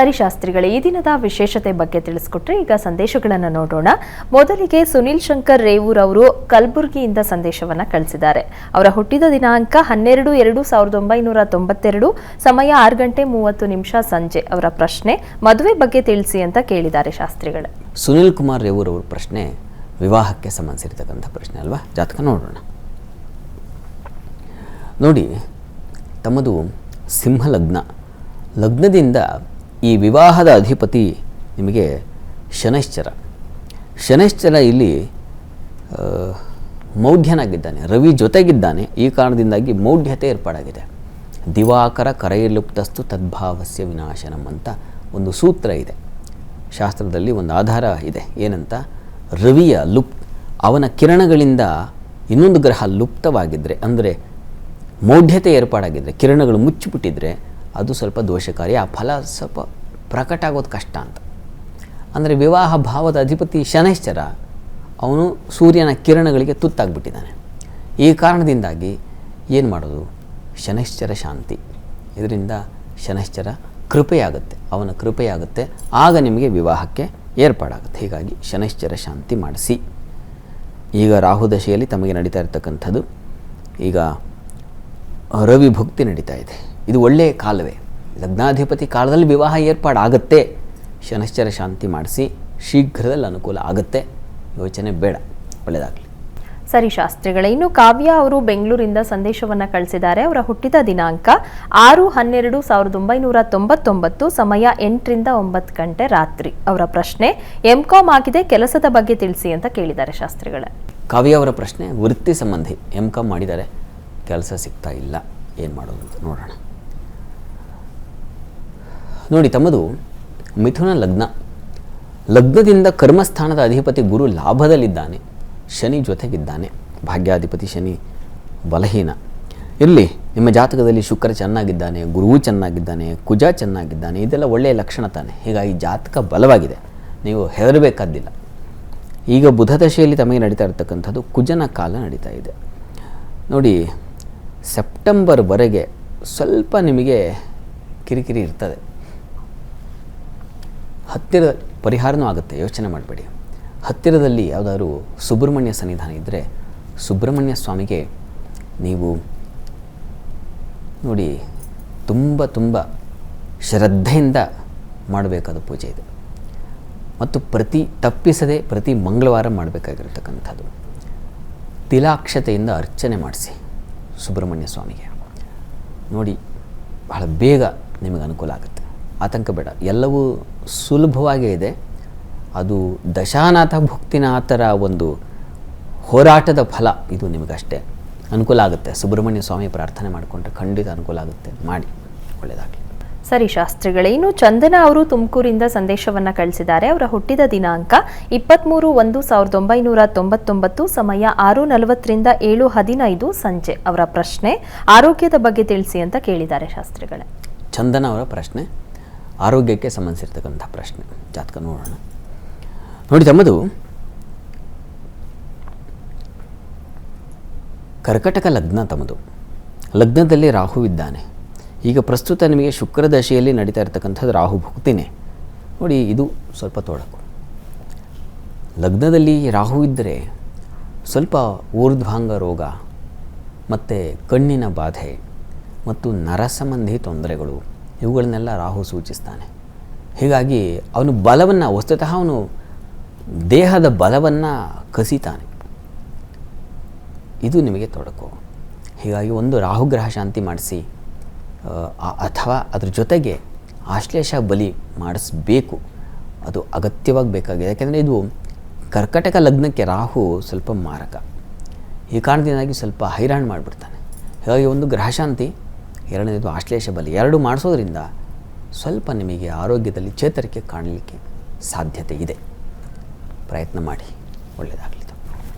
ಸರಿ ಶಾಸ್ತ್ರಿಗಳೇ ಈ ದಿನದ ವಿಶೇಷತೆ ಬಗ್ಗೆ ತಿಳಿಸ್ಕೊಟ್ರೆ ಈಗ ಸಂದೇಶಗಳನ್ನು ನೋಡೋಣ. ಮೊದಲಿಗೆ ಸುನಿಲ್ ಶಂಕರ್ ರೇವೂರ್ ಅವರು ಕಲಬುರಗಿಯಿಂದ ಸಂದೇಶವನ್ನ ಕಳಿಸಿದ್ದಾರೆ. ಅವರ ಹುಟ್ಟಿದ ದಿನಾಂಕ ಹನ್ನೆರಡು ಎರಡು ಸಾವಿರದ ಒಂಬೈನೂರ ತೊಂಬತ್ತೆರಡು, ಸಮಯ ಆರು ಗಂಟೆ ಮೂವತ್ತು ನಿಮಿಷ ಸಂಜೆ ಅವರ ಪ್ರಶ್ನೆ, ಮದುವೆ ಬಗ್ಗೆ ತಿಳಿಸಿ ಅಂತ ಕೇಳಿದ್ದಾರೆ ಶಾಸ್ತ್ರಿಗಳೇ. ಸುನಿಲ್ ಕುಮಾರ್ ರೇವೂರ್ ಅವರ ಪ್ರಶ್ನೆ ವಿವಾಹಕ್ಕೆ ಸಂಬಂಧಿಸಿರ್ತಕ್ಕಂಥ ಪ್ರಶ್ನೆ ಅಲ್ವಾ? ಜಾತಕ ನೋಡೋಣ. ನೋಡಿ, ತಮ್ಮದು ಸಿಂಹ ಲಗ್ನ ಲಗ್ನದಿಂದ ಈ ವಿವಾಹದ ಅಧಿಪತಿ ನಿಮಗೆ ಶನೈಶ್ಚರ. ಶನೈಶ್ಚರ ಇಲ್ಲಿ ಮೌಢ್ಯನಾಗಿದ್ದಾನೆ, ರವಿ ಜೊತೆಗಿದ್ದಾನೆ. ಈ ಕಾರಣದಿಂದಾಗಿ ಮೌಢ್ಯತೆ ಏರ್ಪಾಡಾಗಿದೆ. ದಿವಾಕರ ಕರೆಯಲುಪ್ತಸ್ತು ತದ್ಭಾವಸ್ಯ ವಿನಾಶನಂ ಅಂತ ಒಂದು ಸೂತ್ರ ಇದೆ. ಶಾಸ್ತ್ರದಲ್ಲಿ ಒಂದು ಆಧಾರ ಇದೆ. ಏನಂತ? ರವಿಯ ಲುಪ್, ಅವನ ಕಿರಣಗಳಿಂದ ಇನ್ನೊಂದು ಗ್ರಹ ಲುಪ್ತವಾಗಿದ್ದರೆ ಅಂದರೆ ಮೌಢ್ಯತೆ ಏರ್ಪಾಡಾಗಿದ್ದರೆ ಕಿರಣಗಳು ಮುಚ್ಚಿಬಿಟ್ಟಿದ್ರೆ ಅದು ಸ್ವಲ್ಪ ದೋಷಕಾರಿ. ಆ ಫಲ ಸ್ವಲ್ಪ ಪ್ರಕಟ ಆಗೋದು ಕಷ್ಟ ಅಂತ. ಅಂದರೆ ವಿವಾಹ ಭಾವದ ಅಧಿಪತಿ ಶನೈಶ್ಚರ ಅವನು ಸೂರ್ಯನ ಕಿರಣಗಳಿಗೆ ತುತ್ತಾಗ್ಬಿಟ್ಟಿದ್ದಾನೆ. ಈ ಕಾರಣದಿಂದಾಗಿ ಏನು ಮಾಡೋದು? ಶನೈಶ್ಚರ ಶಾಂತಿ. ಇದರಿಂದ ಶನೈಶ್ಚರ ಕೃಪೆಯಾಗುತ್ತೆ. ಅವನ ಕೃಪೆಯಾಗುತ್ತೆ. ಆಗ ನಿಮಗೆ ವಿವಾಹಕ್ಕೆ ಏರ್ಪಾಡಾಗುತ್ತೆ. ಹೀಗಾಗಿ ಶನೈಶ್ಚರ ಶಾಂತಿ ಮಾಡಿಸಿ. ಈಗ ರಾಹು ದಶೆಯಲ್ಲಿ ತಮಗೆ ನಡೀತಾ ಇರ್ತಕ್ಕಂಥದ್ದು ಈಗ ರವಿಭಕ್ತಿ ನಡೀತಾ ಇದೆ. ಇದು ಒಳ್ಳೆಯ ಕಾಲವೇ. ಲಗ್ನಾಧಿಪತಿ ಕಾಲದಲ್ಲಿ ವಿವಾಹ ಏರ್ಪಾಡಾಗತ್ತೆ. ಶನಶ್ಚರ ಶಾಂತಿ ಮಾಡಿಸಿ ಶೀಘ್ರದಲ್ಲಿ ಅನುಕೂಲ ಆಗುತ್ತೆ. ಯೋಚನೆ ಬೇಡ. ಒಳ್ಳೆಯದಾಗಲಿ ಸರಿ ಶಾಸ್ತ್ರಿಗಳೇ ಇನ್ನು ಕಾವ್ಯ ಅವರು ಬೆಂಗಳೂರಿಂದ ಸಂದೇಶವನ್ನು ಕಳಿಸಿದ್ದಾರೆ. ಅವರ ಹುಟ್ಟಿದ ದಿನಾಂಕ ಆರು ಹನ್ನೆರಡು ಸಾವಿರದ ಒಂಬೈನೂರ ತೊಂಬತ್ತೊಂಬತ್ತು ಸಮಯ ಎಂಟರಿಂದ ಒಂಬತ್ತು ಗಂಟೆ ರಾತ್ರಿ. ಅವರ ಪ್ರಶ್ನೆ ಎಂ ಕಾಮ್ ಆಗಿದೆ ಕೆಲಸದ ಬಗ್ಗೆ ತಿಳಿಸಿ ಅಂತ ಕೇಳಿದ್ದಾರೆ ಶಾಸ್ತ್ರಿಗಳೇ. ಕಾವ್ಯ ಅವರ ಪ್ರಶ್ನೆ ವೃತ್ತಿ ಸಂಬಂಧಿ ಎಂ ಕಾಮ್ ಮಾಡಿದ್ದಾರೆ. ಕೆಲಸ ಸಿಗ್ತಾ ಇಲ್ಲ. ಏನು ಮಾಡೋದು ನೋಡೋಣ. ನೋಡಿ ತಮ್ಮದು ಮಿಥುನ ಲಗ್ನ. ಲಗ್ನದಿಂದ ಕರ್ಮಸ್ಥಾನದ ಅಧಿಪತಿ ಗುರು ಲಾಭದಲ್ಲಿದ್ದಾನೆ, ಶನಿ ಜೊತೆಗಿದ್ದಾನೆ, ಭಾಗ್ಯಾಧಿಪತಿ ಶನಿ ಬಲಹೀನ. ಇಲ್ಲಿ ನಿಮ್ಮ ಜಾತಕದಲ್ಲಿ ಶುಕ್ರ ಚೆನ್ನಾಗಿದ್ದಾನೆ, ಗುರುವು ಚೆನ್ನಾಗಿದ್ದಾನೆ, ಕುಜ ಚೆನ್ನಾಗಿದ್ದಾನೆ, ಇದೆಲ್ಲ ಒಳ್ಳೆಯ ಲಕ್ಷಣ ತಾನೆ. ಹೀಗಾಗಿ ಜಾತಕ ಬಲವಾಗಿದೆ. ನೀವು ಹೆದರಬೇಕಾದ್ದಿಲ್ಲ. ಈಗ ಬುಧ ದಶೆಯಲ್ಲಿ ತಮಗೆ ನಡೀತಾ ಇರತಕ್ಕಂಥದ್ದು ಕುಜನ ಕಾಲ ನಡೀತಾ ಇದೆ. ನೋಡಿ, ಸೆಪ್ಟೆಂಬರ್ವರೆಗೆ ಸ್ವಲ್ಪ ನಿಮಗೆ ಕಿರಿಕಿರಿ ಇರ್ತದೆ. ಹತ್ತಿರ ಪರಿಹಾರನೂ ಆಗುತ್ತೆ. ಯೋಚನೆ ಮಾಡಬೇಡಿ. ಹತ್ತಿರದಲ್ಲಿ ಯಾವುದಾದ್ರು ಸುಬ್ರಹ್ಮಣ್ಯ ಸನ್ನಿಧಾನ ಇದ್ದರೆ ಸುಬ್ರಹ್ಮಣ್ಯ ಸ್ವಾಮಿಗೆ ನೀವು ನೋಡಿ ತುಂಬ ತುಂಬ ಶ್ರದ್ಧೆಯಿಂದ ಮಾಡಬೇಕಾದ ಪೂಜೆ ಇದೆ. ಮತ್ತು ಪ್ರತಿ ತಪ್ಪಿಸದೆ ಪ್ರತಿ ಮಂಗಳವಾರ ಮಾಡಬೇಕಾಗಿರ್ತಕ್ಕಂಥದ್ದು. ತಿಲಾಕ್ಷತೆಯಿಂದ ಅರ್ಚನೆ ಮಾಡಿಸಿ ಸುಬ್ರಹ್ಮಣ್ಯ ಸ್ವಾಮಿಗೆ. ನೋಡಿ ಬಹಳ ಬೇಗ ನಿಮಗೆ ಅನುಕೂಲ ಆಗುತ್ತೆ. ಆತಂಕ ಬೇಡ. ಎಲ್ಲವೂ ಸುಲಭವಾಗೇ ಇದೆ. ಅದು ದಶಾನಾಥ ಭುಕ್ತಿನಾಥರ ಒಂದು ಹೋರಾಟದ ಫಲ ಇದು ನಿಮಗಷ್ಟೇ. ಅನುಕೂಲ ಆಗುತ್ತೆ. ಸುಬ್ರಹ್ಮಣ್ಯ ಸ್ವಾಮಿ ಪ್ರಾರ್ಥನೆ ಮಾಡಿಕೊಂಡ್ರೆ ಖಂಡಿತ ಅನುಕೂಲ ಆಗುತ್ತೆ. ಮಾಡಿ. ಒಳ್ಳೆಯದಾಗಲಿ ಸರಿ ಶಾಸ್ತ್ರಿಗಳೇ ಇನ್ನು ಚಂದನ ಅವರು ತುಮಕೂರಿಂದ ಸಂದೇಶವನ್ನು ಕಳಿಸಿದ್ದಾರೆ. ಅವರ ಹುಟ್ಟಿದ ದಿನಾಂಕ ಇಪ್ಪತ್ತ್ಮೂರು ಒಂದು ಸಾವಿರದ ಒಂಬೈನೂರ ತೊಂಬತ್ತೊಂಬತ್ತು ಸಮಯ ಆರು ನಲವತ್ತರಿಂದ ಏಳು ಹದಿನೈದು ಸಂಜೆ. ಅವರ ಪ್ರಶ್ನೆ ಆರೋಗ್ಯದ ಬಗ್ಗೆ ತಿಳಿಸಿ ಅಂತ ಕೇಳಿದ್ದಾರೆ ಶಾಸ್ತ್ರಿಗಳೇ. ಚಂದನ ಅವರ ಪ್ರಶ್ನೆ ಆರೋಗ್ಯಕ್ಕೆ ಸಂಬಂಧಿಸಿರ್ತಕ್ಕಂಥ ಪ್ರಶ್ನೆ. ಜಾತಕ ನೋಡೋಣ. ನೋಡಿ ತಮ್ಮದು, ಕರ್ಕಟಕ ಲಗ್ನ ತಮ್ಮದು. ಲಗ್ನದಲ್ಲಿ ರಾಹು ಇದ್ದಾನೆ. ಈಗ ಪ್ರಸ್ತುತ ನಿಮಗೆ ಶುಕ್ರ ದಶೆಯಲ್ಲಿ ನಡೀತಾ ಇರತಕ್ಕಂಥದ್ದು ರಾಹು ಭುಕ್ತಿನೇ. ನೋಡಿ, ಇದು ಸ್ವಲ್ಪ ತೊಡಕು. ಲಗ್ನದಲ್ಲಿ ರಾಹು ಇದ್ದರೆ ಸ್ವಲ್ಪ ಊರ್ಧ್ವಾಂಗ ರೋಗ, ಮತ್ತು ಕಣ್ಣಿನ ಬಾಧೆ, ಮತ್ತು ನರ ಸಂಬಂಧಿ ತೊಂದರೆಗಳು ಇವುಗಳನ್ನೆಲ್ಲ ರಾಹು ಸೂಚಿಸ್ತಾನೆ. ಹೀಗಾಗಿ ಅವನು ಬಲವನ್ನು, ವಸ್ತುತಃ ಅವನು ದೇಹದ ಬಲವನ್ನು ಕಸಿತಾನೆ. ಇದು ನಿಮಗೆ ತೊಡಕು. ಹೀಗಾಗಿ ಒಂದು ರಾಹುಗ್ರಹ ಶಾಂತಿ ಮಾಡಿಸಿ ಅಥವಾ ಅದ್ರ ಜೊತೆಗೆ ಆಶ್ಲೇಷ ಬಲಿ ಮಾಡಿಸ್ಬೇಕು. ಅದು ಅಗತ್ಯವಾಗಿ ಬೇಕಾಗಿದೆ. ಯಾಕೆಂದರೆ ಇದು ಕರ್ಕಟಕ ಲಗ್ನಕ್ಕೆ ರಾಹು ಸ್ವಲ್ಪ ಮಾರಕ. ಈ ಕಾರಣದಿಂದಾಗಿ ಸ್ವಲ್ಪ ಹೈರಾಣ್ ಮಾಡಿಬಿಡ್ತಾನೆ. ಹೀಗಾಗಿ ಒಂದು ಗ್ರಹಶಾಂತಿ ಎರಡನೇದು ಆಶ್ಲೇಷ ಬಲಿ. ಎರಡು ಮಾಡಿಸೋದ್ರಿಂದ ಸ್ವಲ್ಪ ನಿಮಗೆ ಆರೋಗ್ಯದಲ್ಲಿ ಚೇತರಿಕೆ ಕಾಣಲಿಕ್ಕೆ ಸಾಧ್ಯತೆ ಇದೆ. ಪ್ರಯತ್ನ ಮಾಡಿ. ಒಳ್ಳೆಯದಾಗಲಿ